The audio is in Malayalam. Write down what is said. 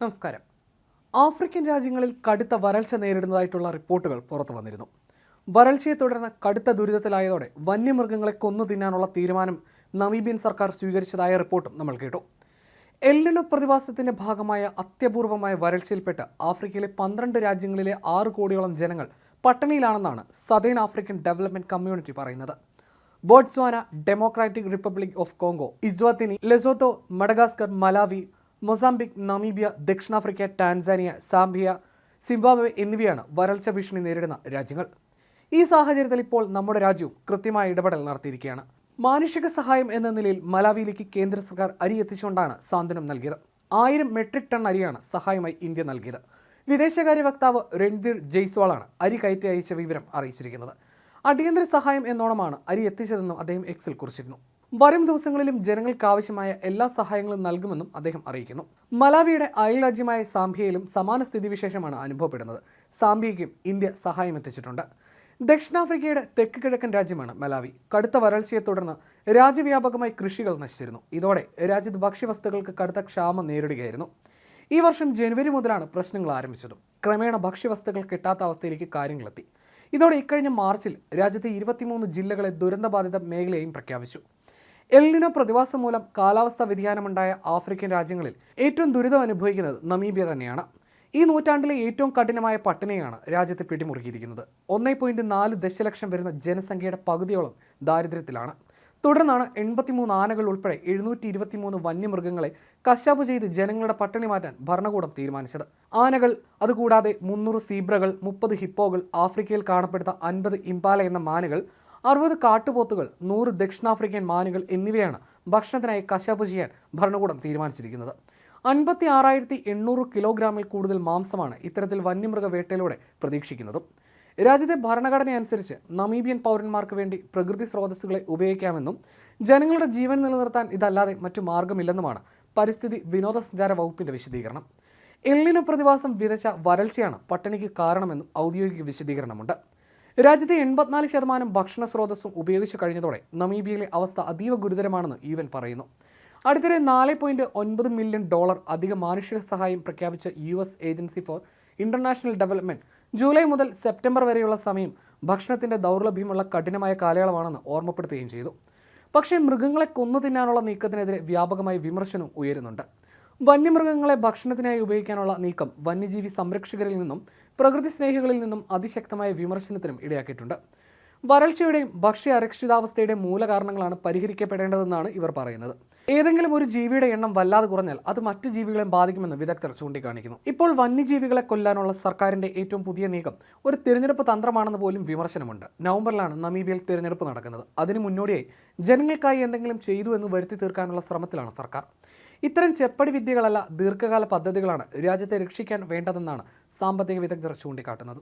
നമസ്കാരം. ആഫ്രിക്കൻ രാജ്യങ്ങളിൽ കടുത്ത വരൾച്ച നേരിടുന്നതായിട്ടുള്ള റിപ്പോർട്ടുകൾ പുറത്തു വന്നിരുന്നു. വരൾച്ചയെ തുടർന്ന് കടുത്ത ദുരിതത്തിലായതോടെ വന്യമൃഗങ്ങളെ കൊന്നു തിന്നാനുള്ള തീരുമാനം നമീബിയൻ സർക്കാർ സ്വീകരിച്ചതായ റിപ്പോർട്ടും നമ്മൾ കേട്ടു. എല്ലിനു പ്രതിഭാസത്തിന്റെ ഭാഗമായ അത്യപൂർവമായ വരൾച്ചയിൽപ്പെട്ട് ആഫ്രിക്കയിലെ പന്ത്രണ്ട് രാജ്യങ്ങളിലെ ആറ് കോടിയോളം ജനങ്ങൾ പട്ടിണിയിലാണെന്നാണ് സദേൺ ആഫ്രിക്കൻ ഡെവലപ്മെന്റ് കമ്മ്യൂണിറ്റി പറയുന്നത്. Botswana Democratic Republic of Congo Eswatini Lesotho Madagascar Malawi Mozambique Namibia ദക്ഷിണാഫ്രിക്ക ടാൻസാനിയ സാംബിയ സിംബാബ്വെ എന്നിവയാണ് വരൾച്ച ഭീഷണി നേരിടുന്ന രാജ്യങ്ങൾ. ഈ സാഹചര്യത്തിൽ ഇപ്പോൾ നമ്മുടെ രാജ്യവും കൃത്യമായ ഇടപെടൽ നടത്തിയിരിക്കുകയാണ്. മാനുഷിക സഹായം എന്ന നിലയിൽ മലാവിയിലേക്ക് കേന്ദ്ര സർക്കാർ അരി എത്തിച്ചുകൊണ്ടാണ് സാന്ത്വനം നൽകിയത്. ആയിരം മെട്രിക് ടൺ അരിയാണ് സഹായമായി ഇന്ത്യ നൽകിയത്. വിദേശകാര്യ വക്താവ് രൺധീർ ജയ്സ്വാളാണ് അരി കയറ്റി അയച്ച വിവരം അറിയിച്ചിരിക്കുന്നത്. അടിയന്തര സഹായം എന്നോണമാണ് അരി എത്തിച്ചതെന്നും അദ്ദേഹം എക്സിൽ കുറിച്ചിരുന്നു. വരും ദിവസങ്ങളിലും ജനങ്ങൾക്ക് ആവശ്യമായ എല്ലാ സഹായങ്ങളും നൽകുമെന്നും അദ്ദേഹം അറിയിക്കുന്നു. മലാവിയുടെ അയൽ രാജ്യമായ സാംബിയയിലും സമാന സ്ഥിതിവിശേഷമാണ് അനുഭവപ്പെടുന്നത്. സാംബിയയ്ക്കും ഇന്ത്യ സഹായം എത്തിച്ചിട്ടുണ്ട്. ദക്ഷിണാഫ്രിക്കയുടെ തെക്ക് കിഴക്കൻ രാജ്യമാണ് മലാവി. കടുത്ത വരൾച്ചയെ തുടർന്ന് രാജ്യവ്യാപകമായി കൃഷികൾ നശിച്ചിരുന്നു. ഇതോടെ രാജ്യത്ത് ഭക്ഷ്യവസ്തുക്കൾക്ക് കടുത്ത ക്ഷാമം നേരിടുകയായിരുന്നു. ഈ വർഷം ജനുവരി മുതലാണ് പ്രശ്നങ്ങൾ ആരംഭിച്ചത്. ക്രമേണ ഭക്ഷ്യവസ്തുക്കൾ കിട്ടാത്ത അവസ്ഥയിലേക്ക് കാര്യങ്ങളെത്തി. ഇതോടെ ഇക്കഴിഞ്ഞ മാർച്ചിൽ രാജ്യത്തെ ഇരുപത്തിമൂന്ന് ജില്ലകളെ ദുരന്തബാധിത മേഖലയും പ്രഖ്യാപിച്ചു. എൽനിനോ പ്രതിഭാസം മൂലം കാലാവസ്ഥാ വ്യതിയാനമുണ്ടായ ആഫ്രിക്കൻ രാജ്യങ്ങളിൽ ഏറ്റവും ദുരിതം അനുഭവിക്കുന്നത് നമീബിയ തന്നെയാണ്. ഈ നൂറ്റാണ്ടിലെ ഏറ്റവും കഠിനമായ പട്ടിണിയാണ് രാജ്യത്തെ പിടിമുറുക്കിയിരിക്കുന്നത്. ഒന്നേ പോയിന്റ് നാല് ദശലക്ഷം വരുന്ന ജനസംഖ്യയുടെ പകുതിയോളം ദാരിദ്ര്യത്തിലാണ്. തുടർന്നാണ് എൺപത്തിമൂന്ന് ആനകൾ ഉൾപ്പെടെ എഴുന്നൂറ്റി ഇരുപത്തിമൂന്ന് വന്യമൃഗങ്ങളെ കശാപ്പ് ചെയ്ത് ജനങ്ങളുടെ പട്ടിണി മാറ്റാൻ ഭരണകൂടം തീരുമാനിച്ചത്. ആനകൾ അതുകൂടാതെ മുന്നൂറ് സീബ്രകൾ മുപ്പത് ഹിപ്പോകൾ ആഫ്രിക്കയിൽ കാണപ്പെടുന്ന അൻപത് ഇംപാല എന്ന മാനുകൾ അറുപത് കാട്ടുപോത്തുകൾ നൂറ് ദക്ഷിണാഫ്രിക്കൻ മാനുകൾ എന്നിവയാണ് ഭക്ഷണത്തിനായി കശാപ്പ് ചെയ്യാൻ ഭരണകൂടം തീരുമാനിച്ചിരിക്കുന്നത്. അൻപത്തി ആറായിരത്തി എണ്ണൂറ് കിലോഗ്രാമിൽ കൂടുതൽ മാംസമാണ് ഇത്തരത്തിൽ വന്യമൃഗ വേട്ടയിലൂടെ പ്രതീക്ഷിക്കുന്നതും. രാജ്യത്തെ ഭരണഘടനയനുസരിച്ച് നമീബിയൻ പൗരന്മാർക്ക് വേണ്ടി പ്രകൃതി സ്രോതസ്സുകളെ ഉപയോഗിക്കാമെന്നും ജനങ്ങളുടെ ജീവൻ നിലനിർത്താൻ ഇതല്ലാതെ മറ്റു മാർഗമില്ലെന്നുമാണ് പരിസ്ഥിതി വിനോദസഞ്ചാര വകുപ്പിന്റെ വിശദീകരണം. എള്ളിന പ്രതിഭാസം വിതച്ച വരൾച്ചയാണ് പട്ടിണിക്ക് കാരണമെന്നും ഔദ്യോഗിക വിശദീകരണമുണ്ട്. രാജ്യത്തെ എൺപത്തിനാല് ശതമാനം ഭക്ഷണ സ്രോതസ്സും ഉപയോഗിച്ചു കഴിഞ്ഞതോടെ നമീബിയയിലെ അവസ്ഥ അതീവ ഗുരുതരമാണെന്ന് ഈവൻ പറയുന്നു. അടുത്തിടെ നാല് ഒൻപത് മില്യൺ ഡോളർ അധിക മാനുഷിക സഹായം പ്രഖ്യാപിച്ച US agency for international development July മുതൽ സെപ്റ്റംബർ വരെയുള്ള സമയം ഭക്ഷണത്തിന്റെ ദൗർലഭ്യമുള്ള കഠിനമായ കാലയളവാണെന്ന് ഓർമ്മപ്പെടുത്തുകയും ചെയ്തു. പക്ഷേ മൃഗങ്ങളെ കൊന്നു തിന്നാനുള്ള നീക്കത്തിനെതിരെ വ്യാപകമായി വിമർശനം ഉയരുന്നുണ്ട്. വന്യമൃഗങ്ങളെ ഭക്ഷണത്തിനായി ഉപയോഗിക്കാനുള്ള നീക്കം വന്യജീവി സംരക്ഷകരിൽ നിന്നും പ്രകൃതി സ്നേഹികളിൽ നിന്നും അതിശക്തമായ വിമർശനത്തിനും ഇടയാക്കിയിട്ടുണ്ട്. വരൾച്ചയുടെയും ഭക്ഷ്യ അരക്ഷിതാവസ്ഥയുടെയും മൂലകാരണങ്ങളാണ് പരിഹരിക്കപ്പെടേണ്ടതെന്നാണ് ഇവർ പറയുന്നത്. ഏതെങ്കിലും ഒരു ജീവിയുടെ എണ്ണം വല്ലാതെ കുറഞ്ഞാൽ അത് മറ്റു ജീവികളെയും ബാധിക്കുമെന്ന് വിദഗ്ധർ ചൂണ്ടിക്കാണിക്കുന്നു. ഇപ്പോൾ വന്യജീവികളെ കൊല്ലാനുള്ള സർക്കാരിന്റെ ഏറ്റവും പുതിയ നീക്കം ഒരു തിരഞ്ഞെടുപ്പ് തന്ത്രമാണെന്ന് പോലും വിമർശനമുണ്ട്. നവംബറിലാണ് നമീബിയയിൽ തിരഞ്ഞെടുപ്പ് നടക്കുന്നത്. അതിനു മുന്നോടിയായി ജനങ്ങൾക്കായി എന്തെങ്കിലും ചെയ്തു എന്ന് വരുത്തി തീർക്കാനുള്ള ശ്രമത്തിലാണ് സർക്കാർ. ഇത്തരം ചെപ്പടി വിദ്യകളല്ല ദീർഘകാല പദ്ധതികളാണ് രാജ്യത്തെ രക്ഷിക്കാൻ വേണ്ടതെന്നാണ് സാമ്പത്തിക വിദഗ്ധർ ചൂണ്ടിക്കാട്ടുന്നത്